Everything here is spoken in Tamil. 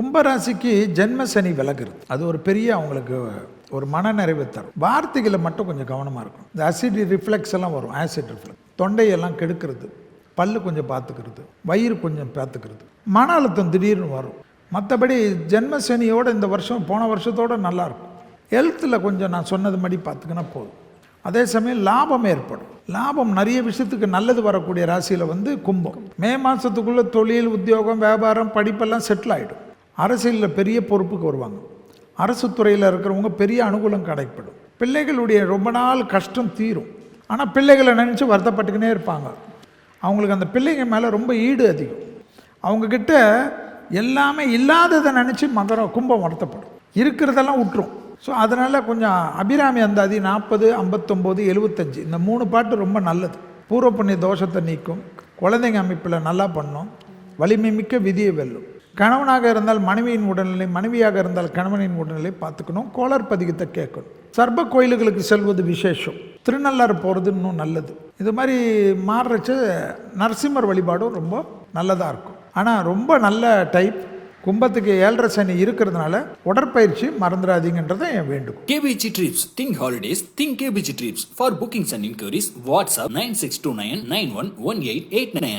கும்பராசிக்கு ஜென்ம சனி விலகுறது. அது ஒரு பெரிய அவங்களுக்கு ஒரு மனநிறைவு தரும். வார்த்தைகளை மட்டும் கொஞ்சம் கவனமாக இருக்கும் இந்த அசிட் ரிஃப்ளெக்ஸ் எல்லாம் வரும். ஆசிட் ரிஃப்ளெக்ஸ் தொண்டையெல்லாம் கெடுக்கிறது. பல்லு கொஞ்சம் பார்த்துக்கிறது. வயிறு கொஞ்சம் பார்த்துக்கிறது. மன அழுத்தம் திடீர்னு வரும். மற்றபடி ஜென்ம சனியோட இந்த வருஷம் போன வருஷத்தோட நல்லாயிருக்கும் ஹெல்த்தில் கொஞ்சம் நான் சொன்னது மாதிரி பார்த்துக்கினா போதும். அதே சமயம் லாபம் ஏற்படும். லாபம் நிறைய விஷயத்துக்கு நல்லது வரக்கூடிய ராசியில் வந்து கும்பம். மே மாதத்துக்குள்ளே தொழில் உத்தியோகம் வியாபாரம் படிப்பெல்லாம் செட்டில் ஆகிடும் அரசியலில் பெரிய பொறுப்புக்கு வருவாங்க. அரசு துறையில் இருக்கிறவங்க பெரிய அனுகூலம் கிடைப்படும். பிள்ளைகளுடைய ரொம்ப நாள் கஷ்டம் தீரும். ஆனால் பிள்ளைகளை நினச்சி வருத்தப்பட்டுக்கினே இருப்பாங்க. அவங்களுக்கு அந்த பிள்ளைங்க மேலே ரொம்ப ஈடு அதிகம். அவங்கக்கிட்ட எல்லாமே இல்லாததை நினச்சி மகரம் கும்பம் வருத்தப்படும். இருக்கிறதெல்லாம் விட்டுரும் ஸோ அதனால் கொஞ்சம் அபிராமி அந்தாதி நாற்பது ஐம்பத்தொம்போது எழுபத்தஞ்சு இந்த மூணு பாட்டு ரொம்ப நல்லது. பூர்வ புண்ணிய தோஷத்தை நீக்கும். குழந்தைங்க அமைப்பில் நல்லா பண்ணும். வலிமை மிக்க விதியை வெல்லும். கணவனாக இருந்தால் மனைவியின் உடல்நிலை மனைவியாக இருந்தால் கணவனின் உடல்நிலை பார்த்துக்கணும் கோளர் பதிகத்தை கேட்கணும் சர்ப கோயில்களுக்கு செல்வது விசேஷம் திருநள்ளாறு போகிறது இன்னும் நல்லது இது மாதிரி மாறுறச்சு நரசிம்மர் வழிபாடும் ரொம்ப நல்லதாக இருக்கும் ஆனால் ரொம்ப நல்ல டைப் கும்பத்துக்கு ஏழரை சனி இருக்கிறதுனால உடற்பயிற்சி மறந்துடாதீங்கன்றதை என் வேண்டும் KPG trips think holidays think KPG trips for bookings and Think holidays. Think KBG Trips. For bookings and inquiries, WhatsApp 9629 911889.